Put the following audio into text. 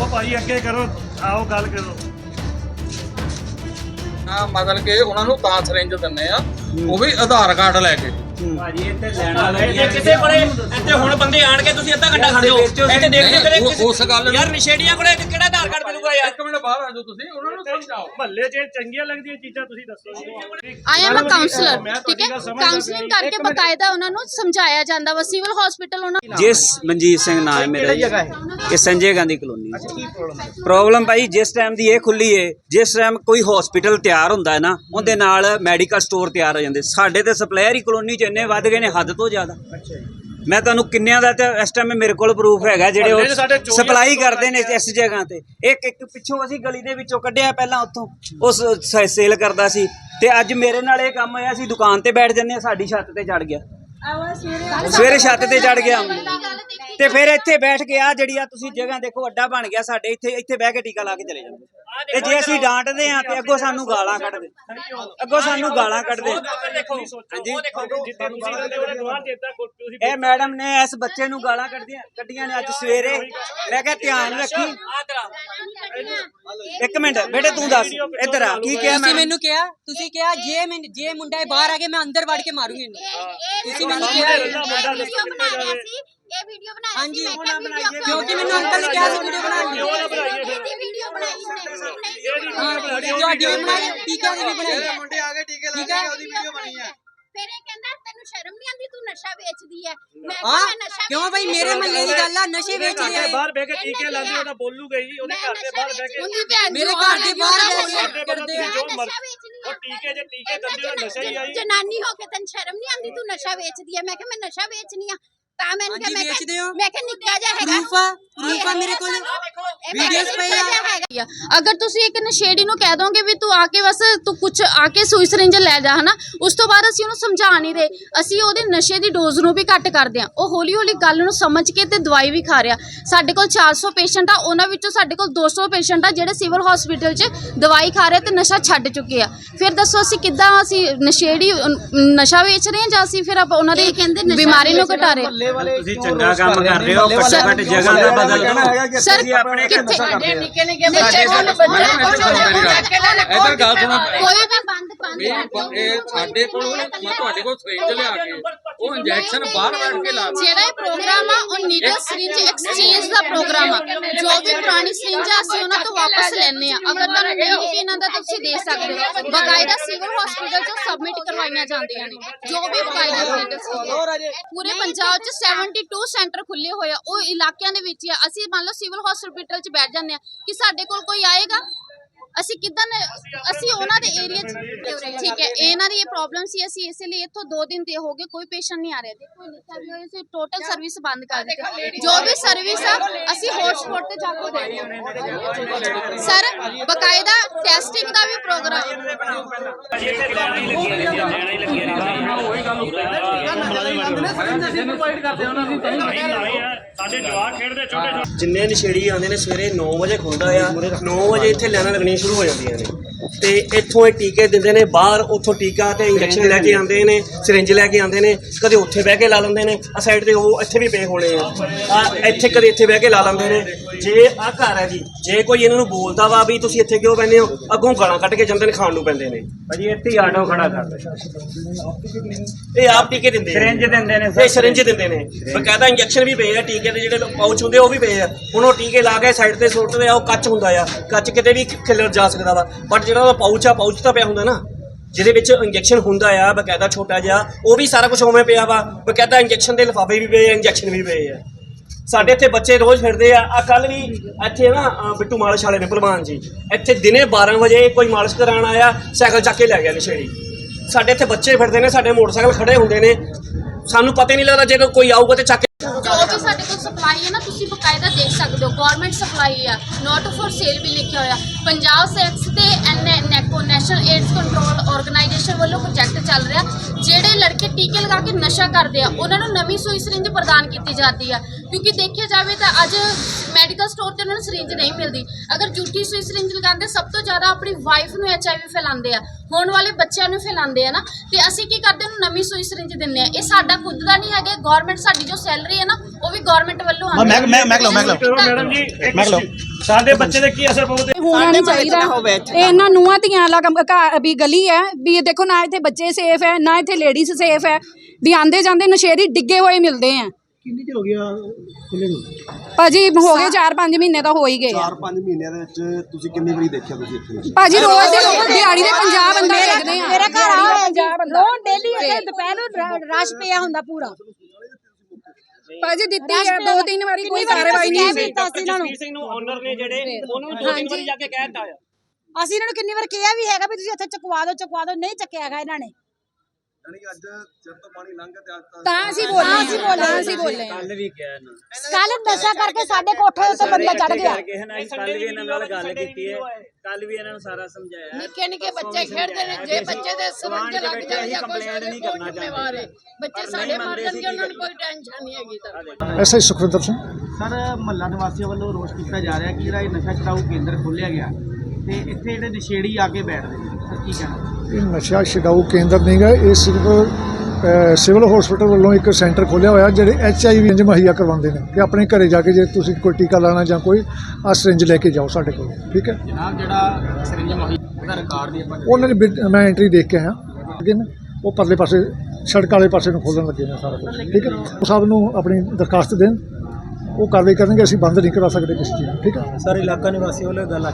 ਉਹ ਭਾਈ ਅੱਗੇ ਕਰੋ, ਆਓ ਗੱਲ ਕਰੋ। ਆ ਮਤਲਬ ਕਿ ਉਹਨਾਂ ਨੂੰ ਤਾਂ ਸਿਰਿੰਜ ਦਿੰਨੇ ਆ। ਉਹ ਵੀ ਆਧਾਰ ਕਾਰਡ ਲੈ ਕੇ। ਭਾਜੀ ਇੱਥੇ ਲੈਣਾ ਲੈ ਜੇ ਕਿਸੇ ਕੋਲੇ ਇੱਥੇ ਹੁਣ ਬੰਦੇ ਆਣਗੇ ਤੁਸੀਂ ਅੱਧਾ ਘੰਟਾ ਖੜੇ ਹੋ ਇੱਥੇ ਦੇਖਦੇ ਕਰੇ ਉਹ- ਉਸ ਗੱਲ ਨੂੰ- ਯਾਰ ਨਸ਼ੇੜੀਆਂ ਕੋਲੇ ਕਿਹੜਾ ਆਧਾਰ ਕਾਰਡ ਮਿਲੂਗਾ ਯਾਰ? ਇੱਕ ਮਿੰਟ ਬਾਹਰ ਆ ਜਾਓ ਤੁਸੀਂ ਉਹਨਾਂ ਨੂੰ ਸਮਝਾਓ। ਮਹੱਲੇ 'ਚ ਚੰਗੀਆਂ ਲੱਗਦੀਆਂ ਚੀਜ਼ਾਂ ਤੁਸੀਂ ਦੱਸੋ ਆਈ ਐਮ ਅ ਕਾਉਂਸਲਰ ਮੈਂ ਠੀਕ ਤੁਹਾਡੀ ਹੈ? ਗੱਲ ਸਮਝਦਾ ਕਾਉਂਸਲਿੰਗ ਪਿਆ। ਕਰਕੇ ਬਕਾਇਦਾ ਉਹਨਾਂ ਨੂੰ ਸਮਝਾਇਆ ਜਾਂਦਾ ਵਾ। ਸਿਵਲ ਹਸਪੀਟਲ ਉਹਨਾਂ ਜਿਸ ਮਨਜੀਤ ਸਿੰਘ ਨਾਮ ਹੈ ਮੇਰਾ ਇਹ ਸੰਜੇ ਗਾਂਧੀ ਕਲੋਨੀ ਪ੍ਰੋਬਲਮ ਭਾਈ ਜਿਸ ਟਾਈਮ ਦੀ ਇਹ ਖੁੱਲੀ ਏ ਜਿਸ ਟਾਈਮ ਕੋਈ ਹਸਪੀਟਲ ਤਿਆਰ ਹੁੰਦਾ ਹੈ ਨਾ ਉਹਦੇ ਨਾਲ ਮੈਡੀਕਲ ਸਟੋਰ ਤਿਆਰ ਹੋ ਜਾਂਦੇ। ਸਾਡੇ ਤੇ ਸਪਲਾਇਰ ਹੀ ਕਲੋਨੀ ਚ ਇੰਨੇ ਵੱਧ ਗਏ ਨੇ ਹੱਦ ਤੋਂ ਜ਼ਿਆਦਾ। ਮੈਂ ਤੁਹਾਨੂੰ ਕਿੰਨਿਆਂ ਦਾ ਤੇ ਇਸ ਟਾਈਮ ਮੇਰੇ ਕੋਲ ਪ੍ਰੂਫ ਹੈਗਾ ਜਿਹੜੇ ਉਹ ਸਪਲਾਈ ਕਰਦੇ ਨੇ ਇਸ ਜਗ੍ਹਾ ਤੇ। ਇੱਕ ਇੱਕ ਪਿੱਛੋਂ ਅਸੀਂ ਗਲੀ ਦੇ ਵਿੱਚੋਂ ਕੱਢਿਆ ਪਹਿਲਾਂ ਉੱਥੋਂ। ਉਸ ਸੇਲ ਕਰਦਾ ਸੀ। ਤੇ ਅੱਜ ਮੇਰੇ ਨਾਲ ਇਹ ਕੰਮ ਹੋਇਆ ਸੀ ਦੁਕਾਨ ਤੇ ਬੈਠ ਜੰਨੇ ਸਾਡੀ ਛੱਤ ਤੇ ਚੜ ਗਿਆ। ਸਵੇਰੇ ਛੱਤ ਤੇ ਚੜ ਗਿਆ। ਤੇ ਫਿਰ ਇੱਥੇ ਬੈਠ ਕੇ ਆ ਜਿਹੜੀ ਆ ਤੁਸੀਂ ਜਗ੍ਹਾ ਦੇਖੋ ਅੱਡਾ ਬਣ ਗਿਆ ਸਾਡੇ ਇੱਥੇ ਇੱਥੇ ਬਹਿ ਕੇ ਟੀਕਾ ਲਾ ਕੇ ਚਲੇ ਜਾਂਦੇ। ਤੇ ਜੇ ਅਸੀਂ ਡਾਂਟਦੇ ਆ ਤੇ ਅੱਗੋਂ ਸਾਨੂੰ ਗਾਲਾਂ ਕੱਢਦੇ। ਅੱਗੋਂ ਸਾਨੂੰ ਗਾਲਾਂ ਕੱਢਦੇ। ਹਾਂਜੀ। ਇਹ ਮੈਡਮ ਨੇ ਇਸ ਬੱਚੇ ਨੂੰ ਗਾਲਾਂ ਕੱਢਦੀਆਂ ਕੱਢੀਆਂ ਨੇ ਅੱਜ ਸਵੇਰੇ। ਮੈਂ ਕਿਹਾ ਧਿਆਨ ਰੱਖੀ। ਇੱਕ ਮਿੰਟ ਬੇਟੇ ਤੂੰ ਦੱਸ ਇੱਧਰ ਆ। ਕੀ ਕਿਹਾ ਤੁਸੀਂ ਮੈਂ ਮੈਨੂੰ ਕਿਹਾ ਤੁਸੀਂ ਕਿਹਾ ਜੇ ਮੈਂ ਜੇ ਮੁੰਡਾ ਬਾਹਰ ਆ ਗਿਆ ਮੈਂ ਅੰਦਰ ਵੜ ਕੇ ਮਾਰੂੰਗੀ ਇਹਨੂੰ। ਤੁਸੀਂ ਮੈਨੂੰ ਕਿਹਾ ਕਿਹਾ ਮੁੰਡਾ ਵੀਡੀਓ ਬਣਾ ਰਿਹਾ ਸੀ ਇਹ ਵੀਡੀਓ ਬਣਾਈ ਹਾਂਜੀ, ਸੀ ਮੈਂ ਉਹ ਕਿਹਾ ਨਾ ਵੀਡੀਓ ਬਣਾਈਏ। ਕਿਉਂਕਿ ਮੈਨੂੰ ਅੰਕਲ ਨੇ ਕਿਹਾ ਸੀ ਵੀਡੀਓ ਬਣਾਉਣ ਲਈ ਕਿਉਂ ਨਾ ਬਣਾਈਏ ਫਿਰ। ਇਹਦੀ ਵੀਡੀਓ ਬਣਾਈ ਉਹਨੇ। ਹਾਂ ਤੁਹਾਡੀ ਵੀ ਬਣਾਈ। ਟੀਕਾ ਦੀ ਵੀ ਬਣਾਈ ਮੁੰਡੇ ਆ ਕੇ ਟੀਕੇ ਠੀਕ ਹੈ ਉਹਦੀ ਵੀਡੀਓ ਬਣੀ ਆ ਫਿਰ ਇਹ ਕਹਿੰਦਾ ਤੈਨੂੰ ਸ਼ਰਮ ਨਹੀਂ ਆਉਂਦੀ? ਤੂੰ ਨਸ਼ਾ ਵੇਚਦੀ ਹੈ। ਮੈਂ ਹਾਂ। ਕਿਹਾ ਮੈਂ ਨਸ਼ਾ ਕਿਉਂ ਭਾਈ ਮੇਰੇ ਮੱਲੇ ਦੀ ਗੱਲ ਆ ਨਸ਼ੇ ਵੇਚਦੇ ਘਰ ਆ। ਦੇ ਬਾਹਰ ਬਹਿ ਕੇ ਟੀਕੇ ਲਾਉਂਦੇ ਉਹਦਾ ਬੋਲੂਗਾ ਹੀ ਉਹਦੇ ਘਰ ਦੇ ਬਾਹਰ ਬਹਿ ਕੇ ਉਹਦੀ ਭੈਣ ਮੇਰੇ ਘਰ ਦੇ ਬਾਹਰ ਘਰ ਬਹਿ ਦੇ ਕੇ ਬਾਹਰ ਕਰਦੇ ਆ। ਜੋ ਨਸ਼ਾ ਮਰ ਵੇਚਦੀ ਉਹ ਟੀਕੇ ਜੇ ਟੀਕੇ ਦਿੰਦੇ ਹੋ ਨਸ਼ਾ ਹੀ ਆਈ ਜਨਾਨੀ ਹੋ। ਕੇ ਤੈਨੂੰ ਸ਼ਰਮ ਨਹੀਂ ਆਉਂਦੀ ਤੂੰ ਨਸ਼ਾ ਵੇਚਦੀ ਹੈ। ਮੈਂ ਕਿਹਾ ਮੈਂ ਨਸ਼ਾ ਵੇਚਨੀ ਆ ਤਾਂ ਮੈਂ ਕਿਹਾ ਹਾਂਜੀ, ਮੈਂ ਵੇਚਦੇ ਕਿਹਾ ਹੋ। ਮੈਂ ਕਿਹਾ ਨਿੱਕਾ ਜਿਹਾ ਹੈਗਾ। ਪ੍ਰੂਫ ਆ? ਪ੍ਰੂਫ ਆ ਮੇਰੇ ਕੋਲ? ਵੀਡੀਓਜ਼ ਆ। ਅਗਰ ਤੁਸੀਂ ਇੱਕ ਨਸ਼ੇੜੀ ਨੂੰ ਕਹਿ ਦੋਗੇ ਵੀ ਤੂੰ ਆ ਕੇ ਬਸ ਤੂੰ ਕੁਝ ਆ ਕੇ ਸੂਈ ਸਰਿੰਜ ਲੈ ਜਾ ਹਨਾ? ਉਸ ਤੋਂ ਬਾਅਦ ਅਸੀਂ ਉਹਨੂੰ ਸਮਝਾ ਨਹੀਂ ਰਹੇ। ਅਸੀਂ ਉਹਦੇ ਨਸ਼ੇ ਦੀ ਡੋਜ਼ ਨੂੰ ਵੀ ਘੱਟ ਕਰਦੇ ਆ ਉਹ ਹੌਲੀ ਹੌਲੀ ਗੱਲ ਨੂੰ ਸਮਝ ਕੇ ਤੇ ਦਵਾਈ ਵੀ ਖਾ ਰਿਹਾ। ਸਾਡੇ ਕੋਲ 400 ਪੇਸ਼ੈਂਟ ਆ ਉਹਨਾਂ ਵਿੱਚੋਂ ਸਾਡੇ ਕੋਲ 200 ਪੇਸ਼ੈਂਟ ਆ ਜਿਹੜੇ ਸਿਵਲ ਹਸਪੀਟਲ 'ਚ ਦਵਾਈ ਖਾ ਰਹੇ ਤੇ ਨਸ਼ਾ ਛੱਡ ਚੁੱਕੇ ਆ। ਫਿਰ ਦੱਸੋ ਅਸੀਂ ਕਿੱਦਾਂ ਅਸੀਂ ਨਸ਼ੇੜੀ ਨਸ਼ਾ ਵੇਚ ਰਹੇ ਹਾਂ ਜਾਂ ਅਸੀਂ ਫਿਰ ਆਪਾਂ ਉਹਨਾਂ ਦੀ ਬਿਮਾਰੀ ਨੂੰ ਘਟਾ ਰਹੇ ਹਾਂ? ਤੁਸੀਂ ਚੰਗਾ ਕੰਮ ਕਰ ਰਹੇ ਹੋ ਘੱਟੋ ਘੱਟ ਜਗ੍ਹਾ ਦਾ ਬਦਲ ਦਿਓ। ਸਰ ਤੁਸੀਂ ਆਪਣੇ ਕਿੱਥੇ ਇੱਧਰ ਗੱਲ ਸੁਣੋ। ਕੋਈ ਵੀ ਬੰਦ ਬੰਦ ਇਹ ਸਾਡੇ ਕੋਲ ਮੈਂ ਤੁਹਾਡੇ ਕੋਲ ਸਿਰਿੰਜ ਲਿਆ ਕੇ ਉਹ ਇੰਜੈਕਸ਼ਨ ਬਾਹਰ ਬੈਠ ਕੇ ਲਾ। ਜਿਹੜਾ ਇਹ ਪ੍ਰੋਗਰਾਮ ਆ ਉਹ ਨੀਡਲ ਸਿਰਿੰਜ ਐਕਸਚੇਂਜ ਦਾ ਪ੍ਰੋਗਰਾਮ ਆ। ਜੋ ਵੀ ਪੁਰਾਣੀ ਸਿਰਿੰਜ ਆ ਅਸੀਂ ਉਹਨਾਂ ਤੋਂ ਵਾਪਸ ਲੈਣੇ ਆ ਅਗਰ ਤੁਹਾਨੂੰ ਨਹੀਂ ਵੀ ਇਹਨਾਂ ਦਾ ਤੁਸੀਂ ਦੇ ਸਕਦੇ ਹੋ। ਬਕਾਇਦਾ ਸਿਵਲ ਹਸਪੀਟਲ ਚੋਂ ਸਬਮਿਟ ਕਰਵਾਈਆਂ ਜਾਂਦੀਆਂ ਨੇ। ਜੋ ਵੀ ਬਕਾਇਦਾ ਨੀਡਲ ਪੂਰੇ ਪੰਜਾਬ 'ਚ 72 ਸੈਂਟਰ ਖੁੱਲੇ ਹੋਏ ਆ। ਉਹ ਇਲਾਕਿਆਂ ਦੇ ਵਿੱਚ ਹੀ ਆ। ਅਸੀਂ ਮੰਨ ਲਓ ਸਿਵਲ ਹਸਪੀਟਲ 'ਚ ਬੈਠ ਜਾਂਦੇ ਆ ਕਿ ਸਾਡੇ ਕੋਲ ਕੋਈ ਆਏਗਾ ਅਸੀਂ ਕਿਦਾਂ ਅਸੀਂ ਉਹਨਾਂ ਦੇ ਏਰੀਆ 'ਚ ਠੀਕ ਹੈ ਇਹਨਾਂ ਦੀ ਇਹ ਪ੍ਰੋਬਲਮ ਸੀ ਅਸੀਂ ਇਸੇ ਲਈ ਇੱਥੋਂ 2 ਦਿਨ ਦੇ ਹੋ ਗਏ ਕੋਈ ਪੇਸ਼ੈਂਟ ਨਹੀਂ ਆ ਰਿਹਾ ਦੇਖੋ ਲਿਖਿਆ ਵੀ ਹੋਇਆ ਸੀ ਟੋਟਲ ਸਰਵਿਸ ਬੰਦ ਕਰ ਦਿੱਤੀ। ਜੋ ਵੀ ਸਰਵਿਸ ਆ ਅਸੀਂ ਹੌਟਸਪੌਟ ਤੇ ਜਾ ਕੇ ਦੇ ਸਰ ਬਕਾਇਦਾ ਟੈਸਟਿੰਗ ਦਾ ਵੀ ਪ੍ਰੋਗਰਾਮ ਲੈਣਾ ਲੈਣਾ ਜਿੰਨੇ ਨਸ਼ੇੜੀ ਆਉਂਦੇ ਨੇ ਸਵੇਰੇ 9 ਵਜੇ ਖੁੱਲਦਾ ਆ। 9 ਵਜੇ ਇੱਥੇ ਲਾਈਨਾਂ ਲੱਗਣੀਆਂ ਸ਼ੁਰੂ ਹੋ ਜਾਂਦੀਆਂ ਨੇ। ਤੇ ਇੱਥੋਂ ਇਹ ਟੀਕੇ ਦਿੰਦੇ ਨੇ ਬਾਹਰ ਉੱਥੋਂ ਟੀਕਾ ਤੇ ਇੰਜੈਕਸ਼ਨ ਲੈ ਕੇ ਆਉਂਦੇ ਨੇ ਸਿਰਿੰਜ ਲੈ ਕੇ ਆਉਂਦੇ ਨੇ ਕਦੇ ਉੱਥੇ ਬਹਿ ਕੇ ਲਾ ਲੈਂਦੇ ਨੇ ਆ ਸਾਈਡ ਤੇ ਉਹ ਇੱਥੇ ਵੀ ਪਏ ਹੋਣੇ ਆ। ਆ ਇੱਥੇ ਕਦੇ ਇੱਥੇ ਬਹਿ ਕੇ ਲਾ ਲੈਂਦੇ ਨੇ। ਜੇ ਆ ਘਰ ਹੈ ਜੀ ਜੇ ਕੋਈ ਇਹਨਾਂ ਨੂੰ ਬੋਲਦਾ ਵਾ ਵੀ ਤੁਸੀਂ ਇੱਥੇ ਕਿਉਂ ਬੈੰਦੇ ਹੋ ਅੱਗੋਂ ਗਾਲਾਂ ਕੱਢ ਕੇ ਜਾਂਦੇ ਨੇ ਖਾਣ ਨੂੰ ਪੈਂਦੇ ਨੇ। ਭਾਜੀ ਇੱਥੇ ਹੀ ਆਟੋ ਖੜਾ ਕਰ ਦੇ ਇਹ ਆਪ ਟੀਕੇ ਦਿੰਦੇ ਸਿਰਿੰਜ ਦਿੰਦੇ ਨੇ ਇਹ ਸਿਰਿੰਜ ਦਿੰਦੇ ਨੇ। ਬਕਾਇਦਾ ਇੰਜੈਕਸ਼ਨ ਵੀ ਪਏ ਆ ਟੀਕੇ ਦੇ ਜਿਹੜੇ ਪਾਊਚ ਹੁੰਦੇ ਉਹ ਵੀ ਪਏ ਆ। ਹੁਣ ਉਹ ਟੀਕੇ ਲਾ ਕੇ ਸਾਈਡ ਤੇ ਸੁੱਟਦੇ ਆ ਉਹ ਕੱਚ ਹੁੰਦਾ ਆ। ਕੱਚ ਕਿਤੇ ਵੀ ਖਿਲਰ ਜਾ ਸਕਦਾ ਵਾ। ਬਟ ਜਿਹੜਾ ਉਹਦਾ ਪਾਊਚ ਆ ਪਾਊਚ ਤਾਂ ਪਿਆ ਹੁੰਦਾ ਨਾ ਜਿਹਦੇ ਵਿੱਚ ਇੰਜੈਕਸ਼ਨ ਹੁੰਦਾ ਆ ਬਕਾਇਦਾ ਛੋਟਾ ਜਿਹਾ ਉਹ ਵੀ ਸਾਰਾ ਕੁਝ ਉਵੇਂ ਪਿਆ ਵਾ। ਬਕਾਇਦਾ ਇੰਜੈਕਸ਼ਨ ਦੇ ਲਿਫਾਫੇ ਵੀ ਪਏ ਆ ਇੰਜੈਕਸ਼ਨ ਵੀ ਪਏ ਆ। ਸਾਡੇ ਇੱਥੇ ਬੱਚੇ ਰੋਜ਼ ਫਿਰਦੇ ਆ। ਆ ਕੱਲ ਵੀ ਇੱਥੇ ਨਾ ਅ, ਬਿੱਟੂ ਮਾਲਸ਼ ਵਾਲੇ ਨੇ ਭਲਵਾਨ ਜੀ। ਇੱਥੇ ਦਿਨੇ 12 ਵਜੇ ਕੋਈ ਮਾਲਸ਼ ਕਰਾਉਣ ਆਇਆ ਸਾਈਕਲ ਚੱਕ ਕੇ ਲੈ ਗਿਆ ਨਸ਼ੇੜੀ। ਸਾਡੇ ਇੱਥੇ ਬੱਚੇ ਫਿਰਦੇ ਨੇ ਸਾਡੇ ਮੋਟਰਸਾਈਕਲ ਖੜੇ ਹੁੰਦੇ ਨੇ। ਸਾਨੂੰ ਪਤਾ ਹੀ ਨਹੀਂ ਲੱਗਦਾ ਜੇ ਕੋਈ ਆਊਗਾ ਤੇ ਚੱਕ ਕੇ ਸਪਲਾਈ ਹੈ ਨਾ, ਤੁਸੀਂ ਬਕਾਇਦਾ ਦੇਖ ਸਕਦੇ ਹੋ। ਗਵਰਨਮੈਂਟ ਸਪਲਾਈ ਆ ਨੋਟ ਫॉर ਸੇਲ ਵੀ ਲਿਖਿਆ ਹੋਇਆ। ਪੰਜਾਬ ਸੈਕਸ ਤੇ NACO national AIDS control organisation ਵੱਲੋਂ ਪ੍ਰੋਜੈਕਟ ਚੱਲ ਰਿਹਾ। ਜਿਹੜੇ ਲੜਕੇ ਟੀਕੇ ਲਗਾ ਕੇ ਨਸ਼ਾ ਕਰਦੇ ਆ, ਉਹਨਾਂ ਨੂੰ ਨਵੀਂ ਸੂਈ ਸਿਰਿੰਜ ਪ੍ਰਦਾਨ ਕੀਤੀ ਜਾਂਦੀ ਆ। ਕਿਉਂਕਿ ਦੇਖਿਆ ਜਾਵੇ ਤਾਂ ਅੱਜ ਮੈਡੀਕਲ ਸਟੋਰ ਤੇ ਉਹਨਾਂ ਨੂੰ ਸਿਰਿੰਜ ਨਹੀਂ ਮਿਲਦੀ। ਅਗਰ ਝੂਠੀ ਸੂਈ ਸਿਰਿੰਜ ਲਗਾਉਂਦੇ, ਸਭ ਤੋਂ ਜ਼ਿਆਦਾ ਆਪਣੀ ਵਾਈਫ ਨੂੰ ਐਚਆਈਵੀ ਫੈਲਾਉਂਦੇ ਆ, ਹੋਣ ਵਾਲੇ ਬੱਚਿਆਂ ਨੂੰ ਫੈਲਾਉਂਦੇ ਆ ਨਾ, ਤੇ ਅਸੀਂ ਕੀ ਕਰਦੇ ਉਹਨੂੰ ਨਵੀਂ ਸੂਈ ਸਿਰਿੰਜ ਦਿੰਦੇ ਆ। ਇਹ ਸਾਡਾ ਖੁਦ ਦਾ ਨਹੀਂ ਹੈਗਾ ਗਵਰਨਮੈਂਟ ਸਾਡੀ ਜੋ ਸੈਲਰੀ ਹੈ ਨਾ ਉਹ ਵੀ ਗਵਰਨਮੈਂਟ ਵੱਲੋਂ ਆਉਂਦੀ ਮੈਂ ਮੈਂ ਮੈਂ ਲਓ ਮੈਂ ਲਓ ਕਰੋ ਮੈਡਮ ਜੀ ਇੱਕ ਮੈਂ ਲਓ। ਸਾਡੇ ਬੱਚੇ ਦੇ ਕੀ ਅਸਰ ਪਊ? ਹੋਣਾ ਨਹੀਂ ਚਾਹੀਦਾ। ਇਹ ਇਹਨਾਂ ਨੂੰਹਾਂ ਧੀਆਂ ਵਾਲਾ ਕੰਮ ਘਰ ਵੀ ਗਲੀ ਹੈ ਵੀ ਦੇਖੋ ਨਾ ਇੱਥੇ ਬੱਚੇ ਸੇਫ ਹੈ ਨਾ ਇੱਥੇ ਲੇਡੀਜ਼ ਸੇਫ ਹੈ। ਵੀ ਆਂਦੇ ਜਾਂਦੇ ਨਸ਼ੇਰੀ ਡਿੱਗੇ ਹੋਏ ਮਿਲਦੇ ਆ ਕਿੰਨੀ ਚਿਰ ਹੋ ਗਿਆ ਖੁੱਲੇ ਨੂੰ? ਭਾਜੀ ਹੋ ਗਏ 4-5 ਮਹੀਨੇ ਤਾਂ ਹੋ ਹੀ ਗਏ ਆ। 4-5 ਮਹੀਨਿਆਂ ਦੇ ਵਿੱਚ ਤੁਸੀਂ ਕਿੰਨੀ ਵਾਰੀ ਦੇਖਿਆ ਤੁਸੀਂ ਇੱਥੇ? ਭਾਜੀ ਰੋਜ਼ ਦੇ ਦਿਹਾੜੀ ਦੇ 50 ਬੰਦੇ ਦੇਖਦੇ ਆ ਮੇਰਾ ਘਰ ਆ। ਹੋਇਆ ਜੀ ਬੰਦਾ ਰੋਜ਼ ਡੇਲੀ ਇੱਥੇ ਦੁਪਹਿਰ ਨੂੰ ਰ- ਰਸ਼ ਪਿਆ ਹੁੰਦਾ ਪੂਰਾ। ਭਾਜੀ ਦਿੱਤੀ ਹੈ ਦੋ ਤਿੰਨ ਵਾਰੀ ਕੋਈ ਕਾਰਵਾਈ ਨਹੀਂ ਹੋਈ। ਕੀਤਾ ਸੀ ਇਹਨਾਂ ਨੂੰ? ਸਿੰਘ ਨੂੰ ਓਨਰ ਨੇ ਜਿਹੜੇ ਉਹਨਾਂ ਨੂੰ ਦੋ ਤਿੰਨ ਵਾਰੀ ਜਾ ਕੇ ਕਹਿ ਦਿੱਤਾ ਆ। ਅਸੀਂ ਇਹਨਾਂ ਨੂੰ ਕਿੰਨੀ ਵਾਰ ਕਿਹਾ ਵੀ ਹੈਗਾ ਵੀ ਤੁਸੀਂ ਇੱਥੇ ਚੁਕਵਾ ਦਿਓ ਚੁਕਵਾ ਦਿਓ ਨਹੀਂ ਚੱਕਿਆ ਹੈਗਾ ਇਹਨਾਂ ਨੇ। ਯਾਨੀ ਕਿ ਅੱਜ ਸਿਰ ਤੋਂ ਪਾਣੀ ਲੰਘ ਤੇ ਅੱਜ ਤਾਂ ਤਾਂ ਅਸੀਂ ਬੋਲੇ ਅਸੀਂ ਬੋਲੇ ਤਾਂ ਅਸੀਂ ਬੋਲੇ ਕੱਲ ਵੀ ਕਿਹਾ ਇਹਨਾਂ ਕੱਲ ਨਸ਼ਾ ਕਰਕੇ ਸਾਡੇ ਕੋਠੇ ਉੱਤੇ ਬੰਦਾ ਚੜ ਗਿਆ। ਕਰਕੇ ਹੈ ਨਾ ਕੱਲ ਵੀ ਇਹਨਾਂ ਨਾਲ ਗੱਲ ਕੀਤੀ ਹੈ। ਕੱਲ ਵੀ ਇਹਨਾਂ ਨੂੰ ਸਾਰਾ ਸਮਝਾਇਆ। ਹੈ। ਨਿੱਕੇ ਨਿੱਕੇ ਬੱਚੇ ਖੇਡਦੇ ਨੇ ਜੇ ਬੱਚੇ ਦੇ ਸਮਾਨ ਚ ਬੈਠੇ ਅਸੀਂ ਕੰਪਲੇਂਟ ਨਹੀਂ ਕਰਨਾ ਚਾਹੁੰਦੇ। ਬੱਚੇ ਸਾਡੇ ਮਰ ਜਾਣਗੇ ਉਹਨਾਂ ਨੂੰ ਕੋਈ ਟੈਨਸ਼ਨ ਨਹੀਂ ਹੈਗੀ ਤਾਂ। ਐਸਆਈ ਸੁਖਵਿੰਦਰ ਸਿੰਘ। ਸਰ ਮਹੱਲਾ ਨਿਵਾਸੀਆਂ ਵੱਲੋਂ ਰੋਸ ਕੀਤਾ ਜਾ ਰਿਹਾ ਕਿ ਜਿਹੜਾ ਇਹ ਨਸ਼ਾ ਛਡਾਊ ਕੇਂਦਰ ਖੋਲ੍ਹਿਆ ਗਿਆ ਤੇ ਇੱਥੇ ਜਿਹੜੇ ਨਸ਼ੇੜੀ ਆ ਕੇ ਬੈਠਦੇ ਨੇ ਸਰ ਕੀ ਕਹਿਣਾ? ਇਹ ਨਸ਼ਾ ਛਡਾਊ ਕੇਂਦਰ ਨਹੀਂਗਾ ਇਹ ਸਿਰਫ ਸਿਵਲ ਹਸਪੀਟਲ ਵੱਲੋਂ ਇੱਕ ਸੈਂਟਰ ਖੋਲ੍ਹਿਆ ਹੋਇਆ ਜਿਹੜੇ ਐਚ ਆਈ ਵੀ ਇੰਜ ਮੁਹੱਈਆ ਕਰਵਾਉਂਦੇ ਨੇ ਕਿ ਆਪਣੇ ਘਰੇ ਜਾ ਕੇ ਜੇ ਤੁਸੀਂ ਕੋਈ ਟੀਕਾ ਲਾਣਾ ਜਾਂ ਕੋਈ ਆ ਸਿਰਿੰਜ ਲੈ ਕੇ ਜਾਓ ਸਾਡੇ ਕੋਲ ਠੀਕ ਹੈ? ਜਨਾਬ ਜਿਹੜਾ ਸਰਿੰਜ ਮਹੀ ਉਹਦਾ ਰਿਕਾਰਡ ਦੀ ਆਪਾਂ ਉਹਨਾਂ ਦੀ ਬਿਡ- ਮੈਂ ਐਂਟਰੀ ਦੇਖ ਕੇ ਆਇਆ। ਠੀਕ ਹੈ ਨਾ ਉਹ ਪਰਲੇ ਪਾਸੇ ਸੜਕ ਵਾਲੇ ਪਾਸੇ ਨੂੰ ਖੋਲਣ ਲੱਗੇ ਨੇ ਸਾਰਾ ਕੁਝ ਠੀਕ ਹੈ? ਉਹ ਸਭ ਨੂੰ ਆਪਣੀ ਦਰਖਾਸਤ ਦੇਣ ਉਹ ਕਾਰਵਾਈ ਕਰਨਗੇ ਅਸੀਂ ਬੰਦ ਨਹੀਂ ਕਰਾ ਸਕਦੇ ਕਿਸੇ ਚੀਜ਼ ਨੂੰ ਠੀਕ ਹੈ? ਸਰ ਇਲਾਕਾ ਨਿਵਾਸੀ ਵੱਲੋਂ ਗੱਲ